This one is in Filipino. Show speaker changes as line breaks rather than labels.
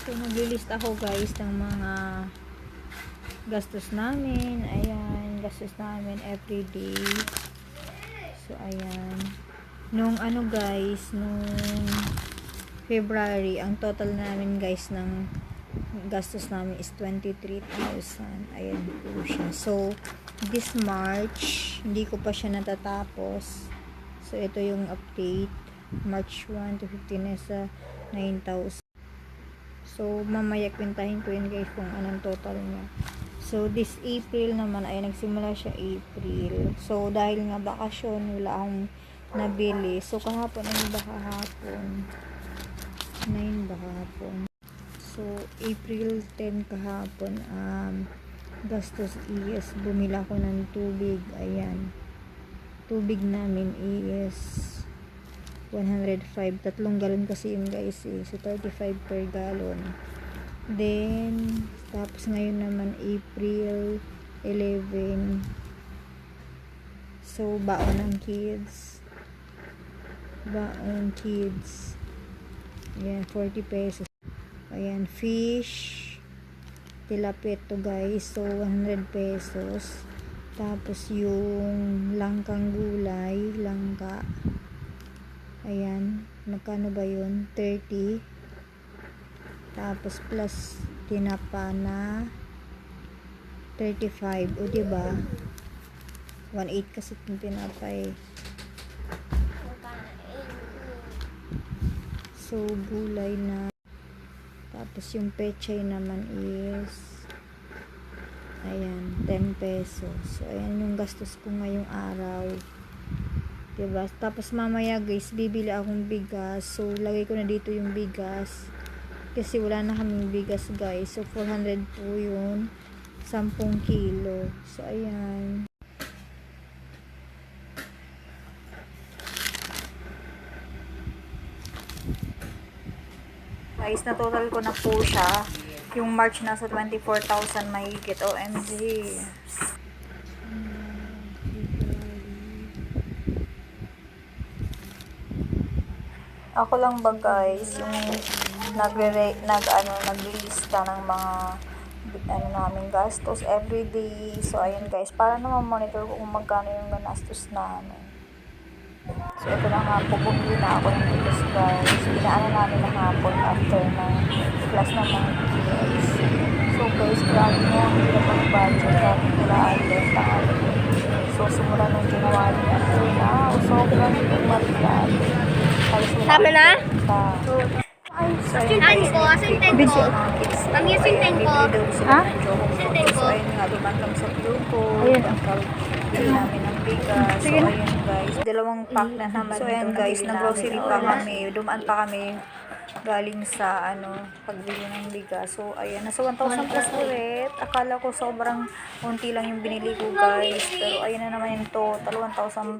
So, naglilist ako guys ng mga gastos namin. Ayan, gastos namin everyday. So, ayan. Nung ano guys, nung February, ang total namin guys ng gastos namin is 23,000. Ayan po siya. So, this March, hindi ko pa siya natatapos. So, ito yung update. March 1 to 15 nasa 9,000. So, mamaya kwentahin ko yun guys kung anong total niya. So, this April naman ay nagsimula siya April. So, dahil nga bakasyon, wala akong nabili. So, kahapon ay ba kahapon? 9 ba kahapon? So, April 10 kahapon, um, gastos is, bumila ko ng tubig. Ayan. Tubig namin is 105. Tatlong galon kasi yun guys eh. So, 35 per gallon. Then, tapos ngayon naman April 11. So, baon ng kids. Baon kids. Ayan, 40 pesos. Ayan, fish. Tilapia to guys. So, 100 pesos. Tapos, yung langkang gulay, langka. Ayan, magkano ba yun? 30. Tapos plus tinapa na 35. O diba? 1.8 kasi itong tinapa eh. So, gulay na. Tapos yung pechay naman is ayan, 10 pesos. So, ayan yung gastos ko ngayong araw. Diba? Tapos mamaya guys, bibili akong bigas. So, lagay ko na dito yung bigas. Kasi wala na kaming bigas guys. So, 400 po yun. 10 kilo. So, ayan. Guys, na total ko na po siya. Yung March nasa 24,000 mahigit. OMG. Ako lang ba guys, yung nagre nag ano naglilista ng mga ano namin gastos everyday. So ayun guys, para naman monitor ko kung magkano yung gastos namin. So ito na nga po, bumili na ako ng bigas guys. Inaano namin na hapon after ng class ng mga kids. So guys, grabe na ang hirap ang budget. Grabe nila alin, tangali. So simula ng January until now, sobrang umatlat.
Tama na?
So,
Asin ten ko, asin ten ko. Mami, asin ten ko.
Ha?
Asin ten ko.
So, ayun ayun guys. Dalawang pack na naman. So, ayun guys, nag-grocery pa kami. Dumaan pa kami galing sa ano pagbili ng bigas. So, ayan. Nasa 1,000 plus ulit. Akala ko sobrang unti lang yung binili ko guys. Pero, ayun na naman yung total. 1,000